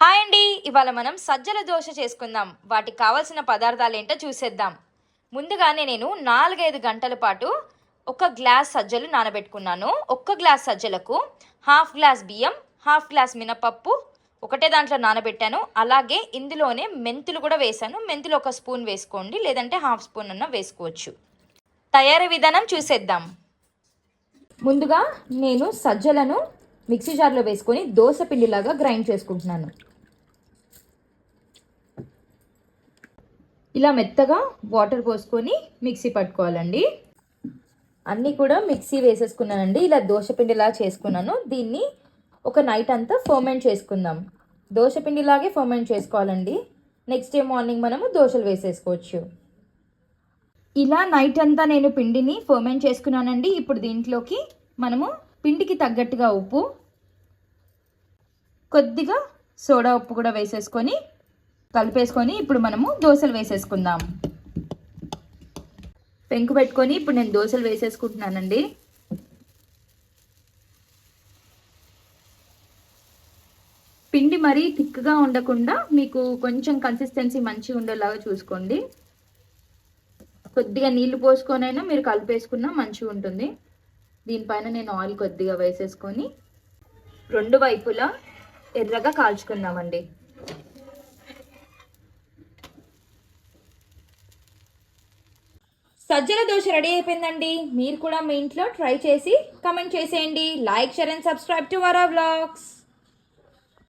Hi అండి ఇవాళ మనం సజ్జల దోశ చేసుకుందాం. వాటికి కావాల్సిన పదార్థాలు ఏంటో చూసేద్దాం. ముందుగానే నేను నాలుగైదు గంటల పాటు ఒక గ్లాస్ సజ్జలు నానబెట్టుకున్నాను. ఒక్క గ్లాస్ సజ్జలకు హాఫ్ గ్లాస్ బియ్యం హాఫ్ గ్లాస్ మినపప్పు ఒకటే దాంట్లో నానబెట్టాను. అలాగే ఇందులోనే మెంతులు కూడా వేసాను మెంతులు ఒక స్పూన్ వేసుకోండి లేదంటే హాఫ్ స్పూన్ అన్న వేసుకోవచ్చు. తయారీ విధానం చూసేద్దాం. ముందుగా నేను సజ్జలను మిక్సీ జార్లో వేసుకొని దోశ పిండిలాగా గ్రైండ్ చేసుకుంటున్నాను. ఇలా మెత్తగా వాటర్ పోసుకొని మిక్సీ పట్టుకోవాలండి. అన్నీ కూడా మిక్సీ వేసేసుకున్నానండి. ఇలా దోశపిండిలా చేసుకున్నాను. దీన్ని ఒక నైట్ అంతా ఫర్మెంట్ చేసుకుందాం. దోశ పిండిలాగే ఫర్మెంట్ చేసుకోవాలండి. నెక్స్ట్ డే మార్నింగ్ మనము దోశలు వేసేసుకోవచ్చు. ఇలా నైట్ అంతా నేను పిండిని ఫర్మెంట్ చేసుకున్నానండి. ఇప్పుడు దీంట్లోకి మనము పిండికి తగ్గట్టుగా ఉప్పు కొద్దిగా సోడా ఉప్పు కూడా వేసేసుకొని కలిపేసుకొని ఇప్పుడు మనము దోశలు వేసేసుకుందాం. పెంకు పెట్టుకొని ఇప్పుడు నేను దోశలు వేసేసుకుంటున్నానండి. పిండి మరీ థిక్గా ఉండకుండా మీకు కొంచెం కన్సిస్టెన్సీ మంచిగా ఉండేలాగా చూసుకోండి. కొద్దిగా నీళ్ళు పోసుకొనైనా మీరు కలిపేసుకున్నా మంచిగా ఉంటుంది. దీనిపైన నేను ఆయిల్ కొద్దిగా వేసేసుకొని రెండు వైపులా ఎర్రగా కాల్చుకుందామండి. సజ్జల దోశ రెడీ అయిపోయిందండి. మీరు కూడా మీ ఇంట్లో ట్రై చేసి కమెంట్ చేసేయండి. Like share and subscribe to Vara vlogs.